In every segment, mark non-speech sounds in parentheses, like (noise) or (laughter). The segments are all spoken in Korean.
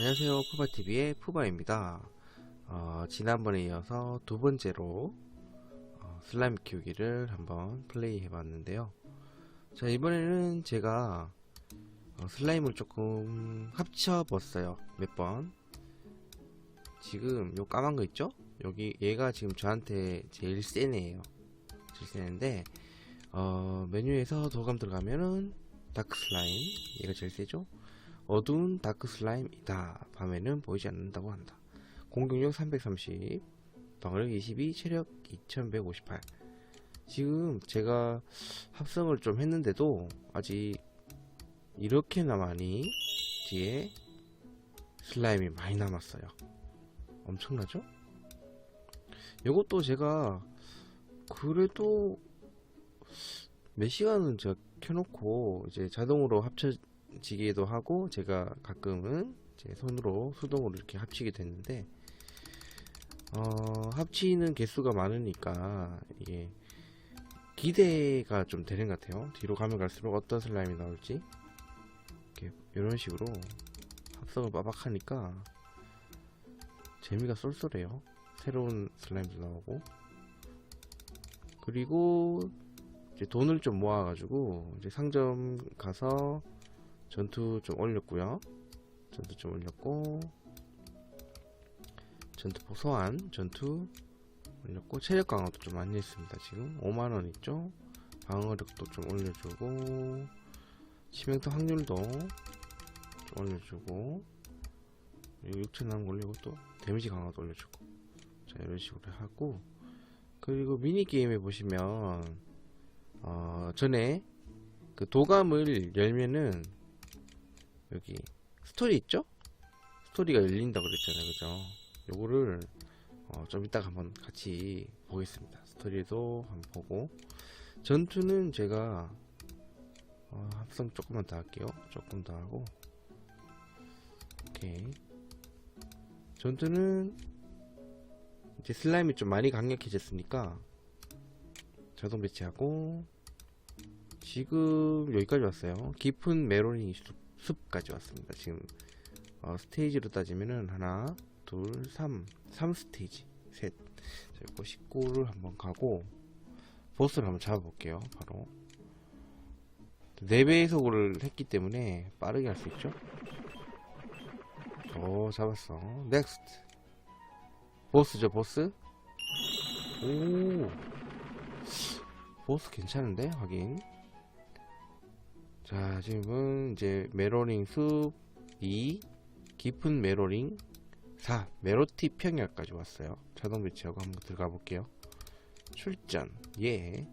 안녕하세요. 푸바TV의 푸바입니다. 어, 지난번에 이어서 두 번째로 어, 슬라임 키우기를 한번 플레이 해봤는데요. 자 이번에는 제가 어, 슬라임을 조금 합쳐봤어요. 몇 번. 지금 요 까만 거 있죠? 여기 얘가 지금 저한테 제일 센 애예요. 제일 센 애인데 어, 메뉴에서 도감 들어가면은 다크 슬라임. 얘가 제일 세죠 어두운 다크 슬라임이다. 밤에는 보이지 않는다고 한다. 공격력 330, 방어력 22, 체력 2158. 지금 제가 합성을 좀 했는데도 아직 이렇게나 많이 뒤에 슬라임이 많이 남았어요. 엄청나죠? 이것도 제가 그래도 몇 시간은 제가 켜놓고 이제 자동으로 합쳐 지기도 하고 제가 가끔은 제 손으로 수동으로 이렇게 합치게 됐는데 어, 합치는 개수가 많으니까 이게 기대가 좀 되는 것 같아요. 뒤로 가면 갈수록 어떤 슬라임이 나올지 이렇게 이런 식으로 합성을 빠박하니까 재미가 쏠쏠해요. 새로운 슬라임도 나오고 그리고 이제 돈을 좀 모아가지고 이제 상점 가서 전투 좀 올렸고요. 전투 좀 올렸고 전투포 소환 전투 올렸고 체력 강화도 좀 많이 했습니다 지금. 5만원 있죠? 방어력도 좀 올려주고 치명타 확률도 좀 올려주고 6천 남은 거 올리고 또 데미지 강화도 올려주고 자 이런 식으로 하고 그리고 미니게임에 보시면 어 전에 그 도감을 열면은 여기 스토리 있죠? 스토리가 열린다고 그랬잖아요. 그죠? 요거를 어, 좀 이따가 한번 같이 보겠습니다. 스토리도 한번 보고. 전투는 제가 어, 합성 조금만 더 할게요. 조금 더 하고. 오케이. 전투는 이제 슬라임이 좀 많이 강력해졌으니까 자동 배치하고 지금 여기까지 왔어요. 깊은 메로니 숲 숲까지 왔습니다. 지금 어, 스테이지로 따지면은 하나, 둘, 삼, 삼 스테이지, 셋. 자, 이거 19를 한번 가고 보스를 한번 잡아볼게요. 바로 4배 속을 했기 때문에 빠르게 할 수 있죠. 오 잡았어. 넥스트 보스죠 보스. 오 보스 괜찮은데 확인. 자 지금은 이제 메로링 숲 2, 깊은 메로링 4, 메로티 평야까지 왔어요. 자동 배치하고 한번 들어가 볼게요. 출전 예.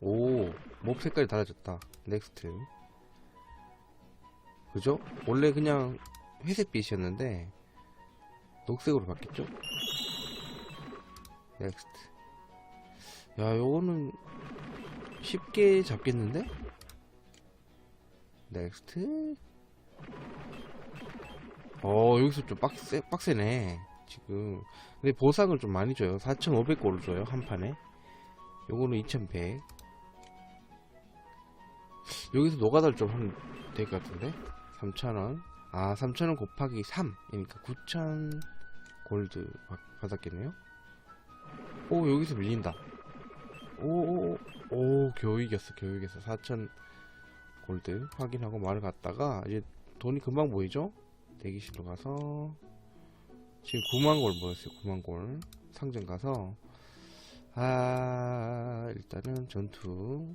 오, 몹 색깔이 달라졌다. 넥스트. 그죠? 원래 그냥 회색빛이었는데 녹색으로 바뀌었죠? 넥스트. 야, 요거는 쉽게 잡겠는데? 넥스트? 어 여기서 좀 빡세, 빡세네 지금. 근데 보상을 좀 많이 줘요. 4,500골을 줘요 한 판에. 요거는 2,100 여기서 노가다를 좀 하면 될 것 같은데? 3,000원. 아 3,000원 곱하기 3 그러니까 9,000 골드 받았겠네요? 오 여기서 밀린다 오오오. 오 겨우 이겼어 겨우 이겼어. 4천 골드 확인하고 말을 갔다가 이제 돈이 금방 보이죠? 대기실로 가서. 지금 9만 골 모였어요 9만 골. 상점 가서. 아 일단은 전투.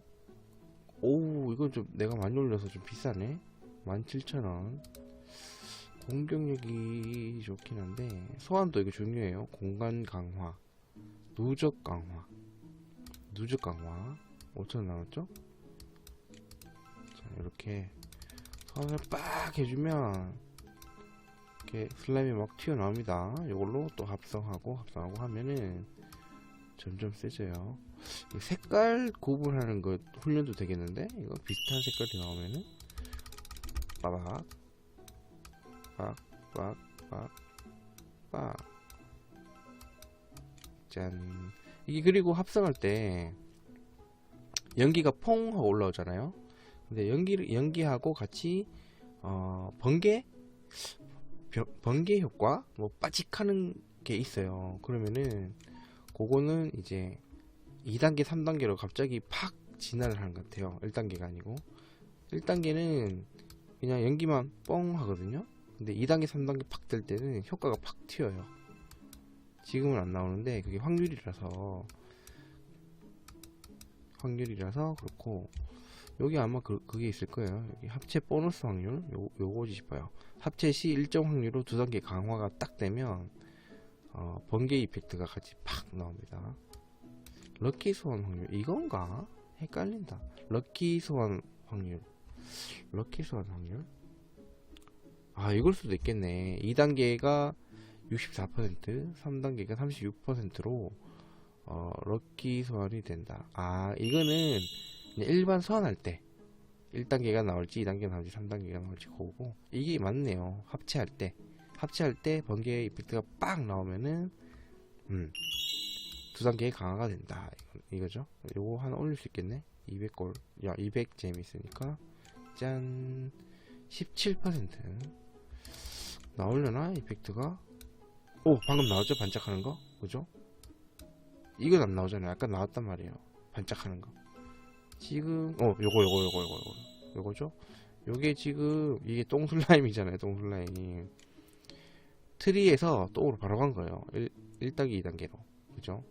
오 이건 좀 내가 많이 올려서 좀 비싸네. 17,000원. 공격력이 좋긴 한데 소환도 이거 중요해요. 공간 강화. 누적 강화 누적 강화 5천 나왔죠? 자 이렇게 선을 빡 해주면 이렇게 슬라임이 막 튀어나옵니다. 이걸로 또 합성하고 합성하고 하면은 점점 세져요. 색깔 구분하는 것 훈련도 되겠는데? 이거 비슷한 색깔이 나오면은 빠박 빡빡빡빡. 짠 이게 그리고 합성할 때 연기가 퐁 하고 올라오잖아요 근데 연기 연기하고 같이 어, 번개 벼- 번개 효과 뭐 빠직하는 게 있어요. 그러면은 그거는 이제 2단계, 3단계로 갑자기 팍 진화를 하는 것 같아요. 1단계가 아니고 1단계는 그냥 연기만 뻥 하거든요. 근데 2단계, 3단계 팍 될 때는 효과가 팍 튀어요. 지금은 안 나오는데 그게 확률이라서 확률이라서 그렇고 여기 아마 그, 그게 있을 거예요. 여기 합체 보너스 확률 요, 요거지 싶어요. 합체 시 일정 확률로 두 단계 강화가 딱 되면 어, 번개 이펙트가 같이 팍 나옵니다. 럭키 소환 확률 이건가? 헷갈린다. 럭키 소환 확률 럭키 소환 확률 아 이걸 수도 있겠네. 2단계가 64% 3단계가 36%로 어, 럭키 소환이 된다. 아 이거는 일반 소환할 때 1단계가 나올지 2단계가 나올지 3단계가 나올지 그거고 이게 맞네요. 합체할 때. 합체할 때 번개 이펙트가 빡 나오면은 음, 두 단계 강화가 된다. 이거- 이거 죠? 요거 하나 올릴 수 있겠네. 200골 야 200잼 있으니까 짠. 17% 나오려나 이펙트가 오 방금 나왔죠? 반짝하는 거? 그죠? 이건 안 나오잖아요. 아까 나왔단 말이에요. 반짝하는 거. 지금 어 요거 요거 요거 요거 요거. 요거죠? 요게 지금 이게 똥 슬라임이잖아요 똥 슬라임. 트리에서 똥으로 바로 간 거예요. 1, 1단계 2단계로. 그죠?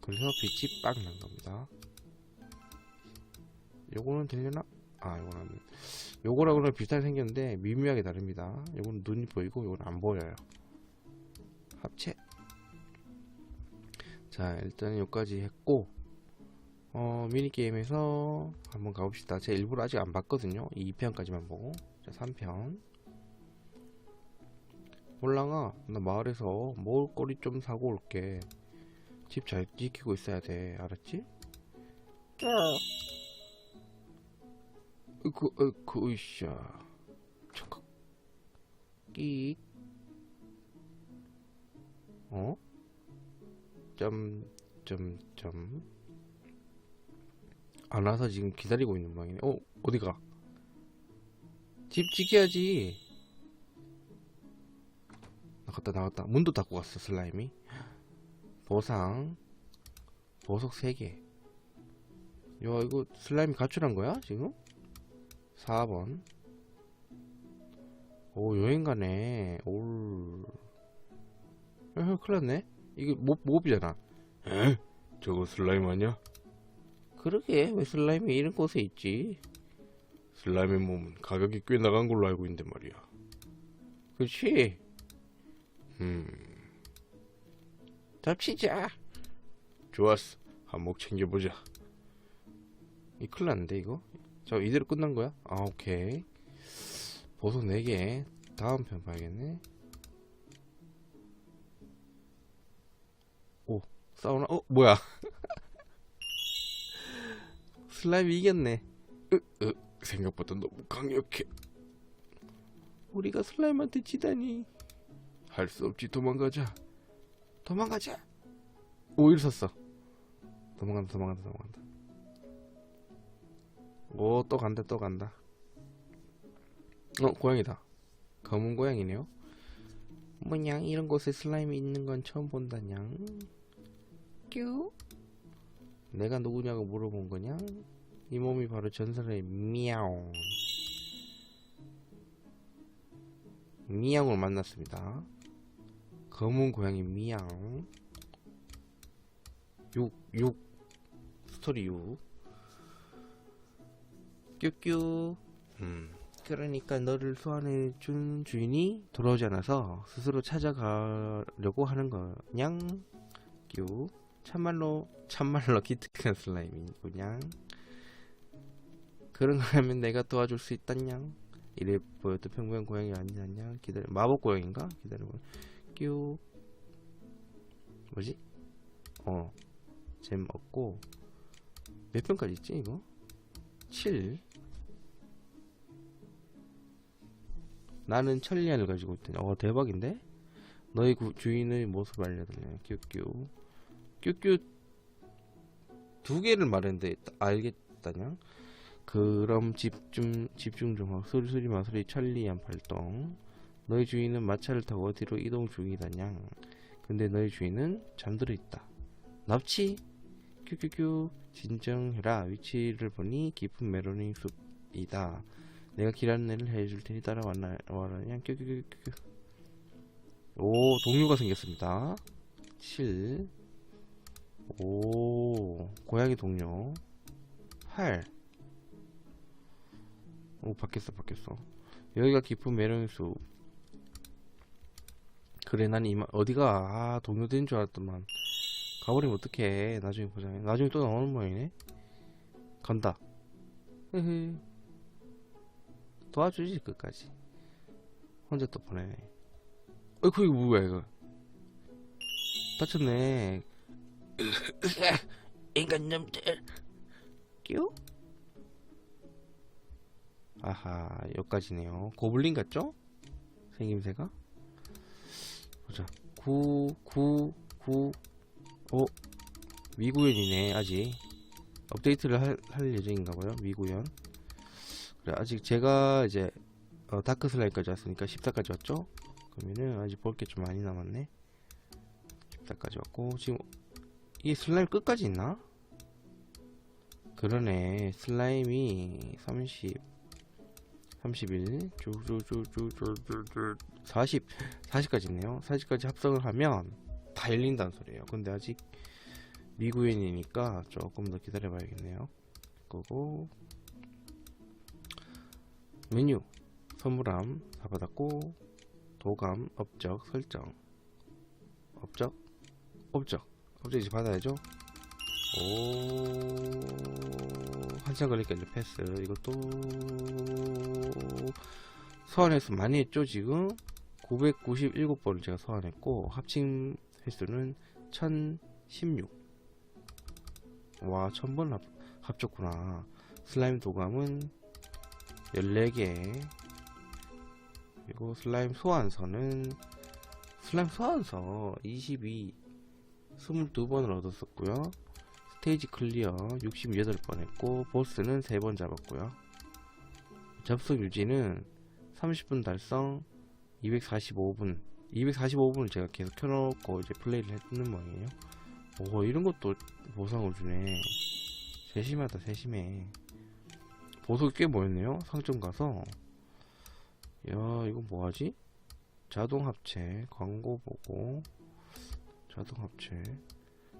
그래서 빛이 빡 난 겁니다. 요거는 되려나? 아 요거는. 요거랑은 비슷하게 생겼는데 미묘하게 다릅니다. 요거는 눈이 보이고 요거는 안 보여요 합체 자 일단 여기까지 했고 어, 미니게임에서 한번 가봅시다. 제가 일부러 아직 안 봤거든요. 이 2편까지만 보고. 자, 3편. 몰랑아, 나 마을에서 먹을거리 좀 사고 올게. 집 잘 지키고 있어야 돼. 알았지? 자. 으그, 으그, 으쌰. 잠깐. 끼. 어? 점, 점, 점. 안 와서 지금 기다리고 있는 모양이네. 어, 어디가? 집 지켜야지. 나갔다, 나갔다. 문도 닫고 갔어, 슬라임이. 보상. 보석 3개. 야, 이거 슬라임이 가출한 거야, 지금? 4번. 오, 여행 가네. 올. 에, 큰일 났네. 이게 몹, 몹이잖아. 에? 저거 슬라임 아니야? 그러게 왜 슬라임이 이런 곳에 있지? 슬라임의 몸은 가격이 꽤 나간 걸로 알고 있는데 말이야. 그렇지? 음. 잡히자. 좋았어. 한몫 챙겨보자. 이 큰일 났는데 이거? 저 이대로 끝난 거야? 아 오케이. 보석 4개. 다음 편 봐야겠네. 싸우나? 어 뭐야? (laughs) 슬라임이 이겼네. 으, 으, 생각보다 너무 강력해. 우리가 슬라임한테 지다니. 할 수 없지 도망가자. 도망가자. 오일 섰어. 도망간다 도망간다 도망간다. 오 또 간다 또 간다. 어 고양이다. 검은 고양이네요. 뭐냥 이런 곳에 슬라임이 있는 건 처음 본다냥. 뀨. 내가 누구냐고 물어본 거냐? 이 몸이 바로 전설의 미야옹. 미야옹을 만났습니다. 검은 고양이 미야옹. 6, 6. 스토리 6. 뀨뀨. 음. 그러니까 너를 소환해 준 주인이 돌아오지 않아서 스스로 찾아가려고 하는 거냥. 뀨. 참말로 참말로 기특한 슬라임이구냥. 그런 거라면 내가 도와줄 수 있다냥. 이래 보여도 평범한 고양이 아니냐냥. 기다려 마법 고양인가? 기다려봐 끼우. 뭐지? 어잼 얻고. 몇 편까지 있지 이거? 7 나는 천리안을 가지고 있더니. 어 대박인데? 너의 구- 주인의 모습을 알려달래. 끼우끼우 뀨뀨 두 개를 말했는데 알겠다냐? 그럼 집중 집중 좀 하고 소리 소리 마소리 천리안 발동. 너희 주인은 마차를 타고 어디로 이동 중이다냥? 근데 너희 주인은 잠들어 있다. 납치! 큐큐큐 진정해라. 위치를 보니 깊은 메로닝 숲이다. 내가 길 안내를 해줄 테니 따라와라 와라냥? 큐큐큐큐 오 동료가 생겼습니다. 7 오, 고양이 동료. 8. 오, 바뀌었어, 바뀌었어. 여기가 깊은 매력의 숲. 그래, 난 이만, 어디가, 아, 동료 된줄 알았더만. 가버리면 어떡해. 나중에 보자. 나중에 또 나오는 모양이네. 간다. 흐흐. 도와주지, 끝까지. 혼자 또 보내네. 어이구, 이거 뭐야, 이거. 다쳤네. 인간놈들 끼우? 아하 여기까지네요 고블린 같죠? 생김새가 보자 9 9 9 어? 미구현이네 아직 업데이트를 할, 할 예정인가봐요 미구현 그래 아직 제가 이제 어, 다크 슬라임까지 왔으니까 14까지 왔죠? 그러면은 아직 볼 게 좀 많이 남았네 14까지 왔고 지금 이 슬라임 끝까지 있나? 그러네. 슬라임이 30 31 쭉쭉쭉쭉쭉쭉 40 40까지 있네요. 40까지 합성을 하면 다 열린다는 소리예요. 근데 아직 미구현이니까 조금 더 기다려 봐야겠네요. 그거고 메뉴 선물함 다 받았고 도감 업적 설정. 업적? 업적 이제 받아야죠? 오 한참 이제 패스. 이것도 소환 횟수 많이 했죠 지금? 997번을 제가 소환했고 합친 횟수는 1016 와 1000번 합, 합쳤구나. 슬라임 도감은 14개. 그리고 슬라임 소환서는 슬라임 소환서 22 22번을 얻었었고요. 스테이지 클리어 68번 했고 보스는 3번 잡았고요. 접속 유지는 30분 달성 245분. 245분을 제가 계속 켜놓고 이제 플레이를 했는 모양이에요. 오 이런 것도 보상을 주네. 세심하다 세심해. 보석이 꽤 모였네요 상점 가서. 야 이거 뭐하지? 자동 합체 광고 보고 자동 합체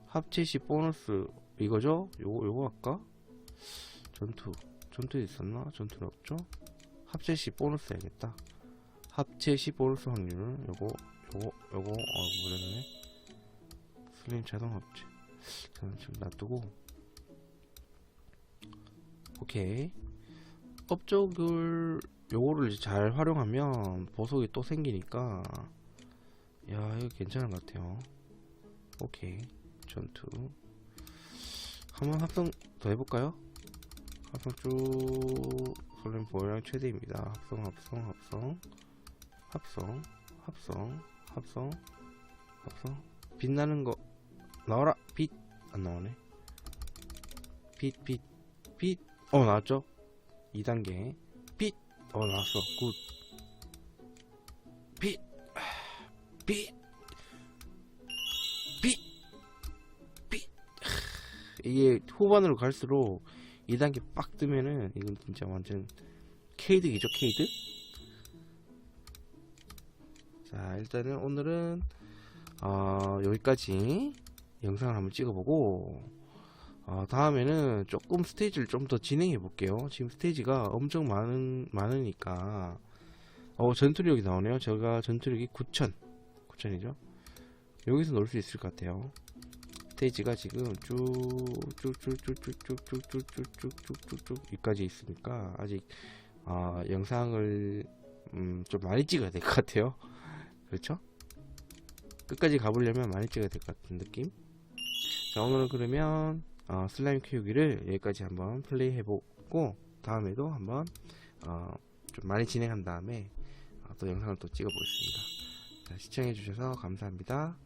합체 시 보너스 이거죠? 요거 요거 할까? 전투 전투 있었나? 전투는 없죠? 합체 시 보너스 해야겠다 합체 시 보너스 확률 요거 요거 요거 어 뭐래네 슬림 자동 합체 저는 지금 놔두고 오케이 업적을 요거를 잘 활용하면 보석이 또 생기니까 야 이거 괜찮은 것 같아요 오케이. 전투. 한번 합성 더 해볼까요? 합성 쭉 솔렘 보유량 최대입니다. 합성 합성 합성. 합성 합성 합성 합성. 빛나는 거 나와라. 빛. 안 나오네. 빛 빛 빛. 어 나왔죠? 2단계. 빛. 어 나왔어. 굿. 빛. 빛빛 이게 후반으로 갈수록 2단계 빡 뜨면은 이건 진짜 완전 케이득이죠 케이득? 자 일단은 오늘은 어, 여기까지 영상을 한번 찍어보고 어, 다음에는 조금 스테이지를 좀 더 진행해 볼게요. 지금 스테이지가 엄청 많은 많으니까. 어 전투력이 나오네요. 제가 전투력이 9000 9000이죠? 여기서 놀 수 있을 것 같아요 스테이지가 지금 쭉쭉쭉쭉쭉쭉쭉쭉쭉쭉쭉쭉 여기까지 있으니까 아직 어, 영상을 음, 좀 많이 찍어야 될 것 같아요 그렇죠? 끝까지 가보려면 많이 찍어야 될 것 같은 느낌 자 오늘은 그러면 어, 슬라임 키우기를 여기까지 한번 플레이 해보고 다음에도 한번 어, 좀 많이 진행한 다음에 어, 또 영상을 또 찍어 보겠습니다 시청해 주셔서 감사합니다